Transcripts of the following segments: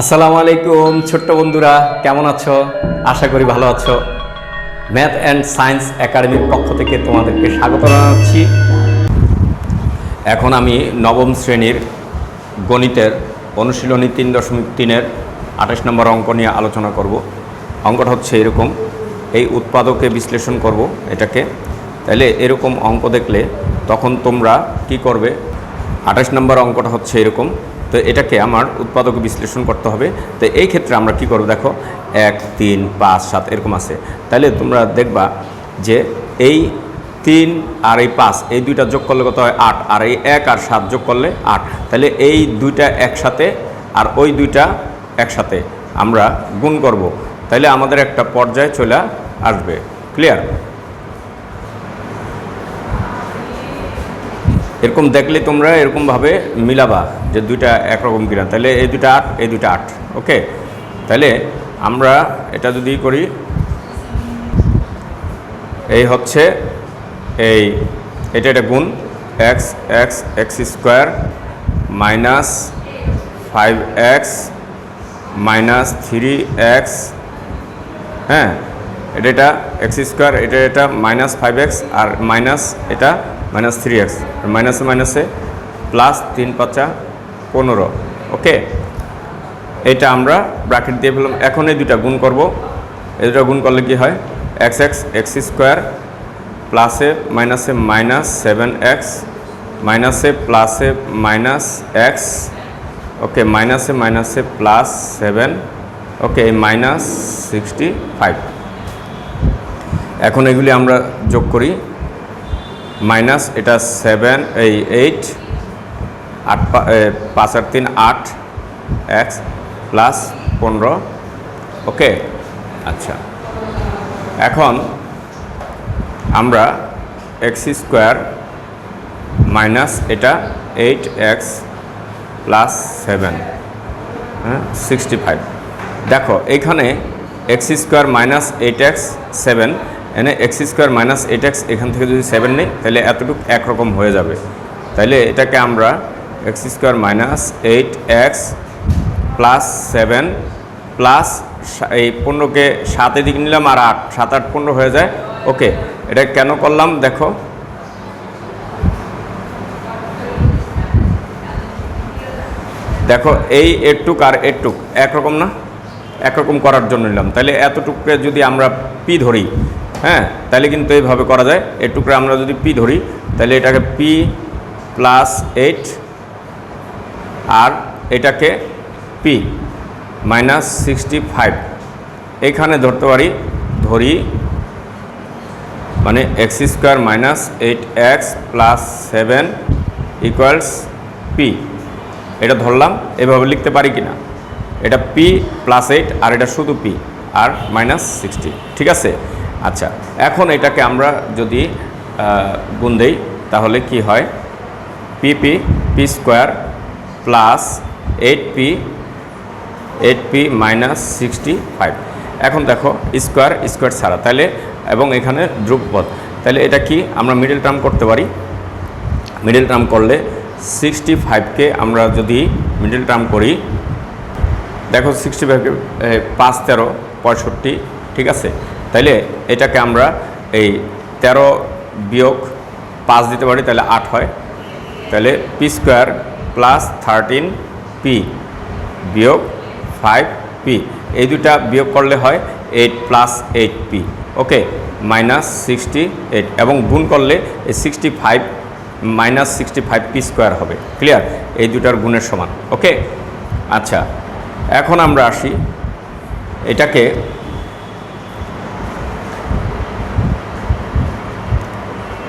আসসালামু আলাইকুম, ছোট্ট বন্ধুরা, কেমন আছো? আশা করি ভালো আছো। ম্যাথ অ্যান্ড সায়েন্স একাডেমির পক্ষ থেকে তোমাদেরকে স্বাগত জানাচ্ছি। এখন আমি নবম শ্রেণির গণিতের অনুশীলনী তিন দশমিক তিনের আঠাশ নম্বর অঙ্ক নিয়ে আলোচনা করব। অঙ্কটা হচ্ছে এরকম, এই উৎপাদকে বিশ্লেষণ করব এটাকে। তাহলে এরকম অঙ্ক দেখলে তখন তোমরা কি করবে? আঠাশ নম্বর অঙ্কটা হচ্ছে এরকম তো এটাকে আমার উৎপাদক বিশ্লেষণ করতে হবে। তো এই ক্ষেত্রে আমরা কি করব দেখো? এক, তিন, পাঁচ, সাত এরকম আছে। তাহলে তোমরা দেখবা যে এই তিন আর এই পাঁচ, এই দুইটা যোগ করলে কত হয়? আট। আর এই এক আর সাত যোগ করলে আট। তাহলে এই দুইটা একসাথে আর ওই দুইটা একসাথে আমরা গুণ করব। তাহলে আমাদের একটা পর্যায়ে চলে আসবে। ক্লিয়ার এরকম দেখলে তোমরা এরকমভাবে মিলাবা যে দুইটা একরকম কিনা। তাহলে এই দুইটা আট, এই দুইটা আট, ওকে? তাহলে আমরা এটা যদি করি, এই হচ্ছে এই, এটা এটা গুণ x x x square minus five x minus three x হ্যাঁ? এটা এটা এক্স স্কোয়ার এটা এটা মাইনাস ফাইভ এক্স আর মাইনাস এটা মাইনাস থ্রি এক্স মাইনাসে মাইনাসে প্লাস তিন পাঁচা পনেরো ওকে এটা আমরা ব্র্যাকেট দিয়ে ফেললাম। এখন এই দুটা গুণ করব। এই দুটা গুণ করলে কি হয়? এক্স এক্স এক্স স্কোয়ার প্লাসে মাইনাসে মাইনাস সেভেন এক্স মাইনাসে প্লাসে মাইনাস এক্স ওকে মাইনাসে মাইনাসে plus seven okay minus sixty five এখন এগুলি আমরা যোগ করি। মাইনাস এটা সেভেন, এই এইট, আট পাঁচ আর তিন, আট, এক্স প্লাস পনেরো। ওকে? আচ্ছা। এখন আমরা এক্স স্কোয়ার মাইনাস এটা এইট, এক্স প্লাস সেভেন হ্যাঁ সিক্সটি ফাইভ। দেখো এইখানে x square minus eight, x, seven এনে x square minus eight x এখান থেকে যদি সেভেন নেই, তাহলে এতটুকু একরকম হয়ে যাবে। তাইলে এটাকে আমরা x square minus eight x plus seven plus এই পনেরোকে সাতের দিকে নিলাম আর আট, সাত আট পনেরো হয়ে যায়। ওকে এটা কেন করলাম? দেখো। দেখো, এই এটুক আর এটুক একরকম না? একরকম করার জন্য নিলাম। তাহলে এতটুকুকে যদি আমরা পি ধরি হ্যাঁ তাহলে কিন্তু এইভাবে করা যায়। এটুকরে আমরা যদি পি ধরি তাহলে এটাকে পি প্লাস এইট আর এটাকে পি মাইনাস সিক্সটি ফাইভ এখানে ধরতে পারি, ধরি মানে x square minus eight x plus seven equals p এটা ধরলাম, এভাবে লিখতে পারি কি না এটা পি প্লাস এইট আর এটা শুধু পি আর মাইনাস সিক্সটি ঠিক আছে? আচ্ছা এখন এটাকে আমরা যদি গুণ দেই, তাহলে কি হয়? P p square plus eight p eight p minus sixty five এখন দেখো স্কোয়ার স্কোয়ার ছাড়া। তাহলে, এবং এখানে ধ্রুবপদ। তাহলে এটা কি? আমরা মিডল টার্ম করতে পারি। মিডল টার্ম করলে সিক্সটি ফাইভকে আমরা যদি মিডল টার্ম করি, দেখো সিক্সটি ফাইভকে পাঁচ তেরো, পঁয়ষট্টি, ঠিক আছে? তাইলে এটাকে আমরা এই তেরো বিয়োগ পাঁচ দিতে পারি তাহলে আট হয়। তাহলে p square plus thirteen p বিয়োগ ফাইভ পি। এই দুটা বিয়োগ করলে হয় eight plus eight p, okay? Minus sixty eight, এবং গুণ করলে এই sixty five minus sixty five p square হবে। ক্লিয়ার? এই দুটার গুণের সমান, ওকে? আচ্ছা এখন আমরা আসি এটাকে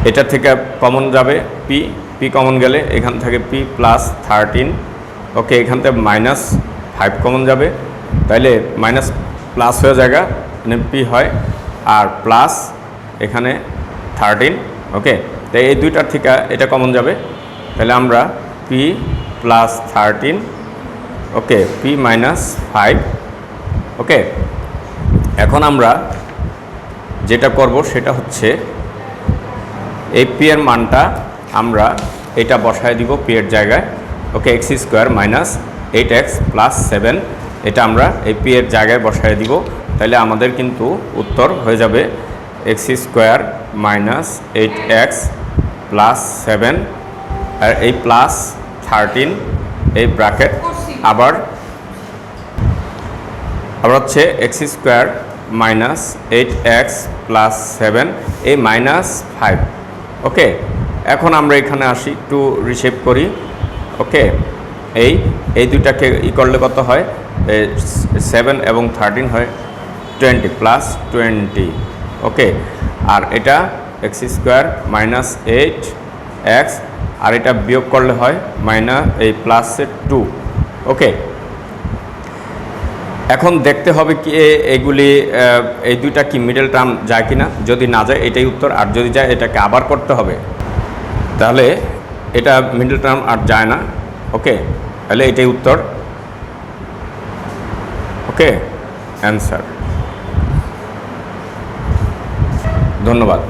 এটা থেকে কমন যাবে পি পি কমন গেলে এখান থেকে পি প্লাস থার্টিন ওকে এখান থেকে মাইনাস ফাইভ কমন যাবে, তাইলে মাইনাস প্লাস হয়ে জায়গা মানে পি হয়, আর প্লাস এখানে থার্টিন ওকে তাই এই দুইটার থেকে এটা কমন যাবে তাহলে আমরা p plus thirteen okay p minus five okay এখন আমরা যেটা করব সেটা হচ্ছে এই পি এর মানটা আমরা এটা বসায় দিব পি এর জায়গায়। Okay, x square minus eight x plus seven, এটা আমরা এই পি এর জায়গায় বসায় দিব। তাহলে আমাদের কিন্তু উত্তর হয়ে যাবে x square minus eight x plus seven, আর এই প্লাস থার্টিন, এই ব্র্যাকেট আবার আবার হচ্ছে x square minus eight x plus seven, এই মাইনাস ফাইভ। ওকে এখন আমরা এখানে আসি, একটু রিসেভ করি। ওকে এই এই দুইটাকে ই করলে কত হয়? সেভেন এবং থার্টিন হয় টোয়েন্টি প্লাস টোয়েন্টি ওকে আর এটা x square minus eight x আর এটা বিয়োগ করলে হয় মাইনাস এই প্লাসের টু ওকে এখন দেখতে হবে কি এগুলি এই দুইটা কি মিডল টার্ম যায় কি না যদি না যায়, এটাই উত্তর। আর যদি যায়, এটাকে আবার করতে হবে। তাহলে এটা মিডল টার্ম আর যায় না। ওকে? তাহলে এটাই উত্তর। ওকে? অ্যান্সার ধন্যবাদ।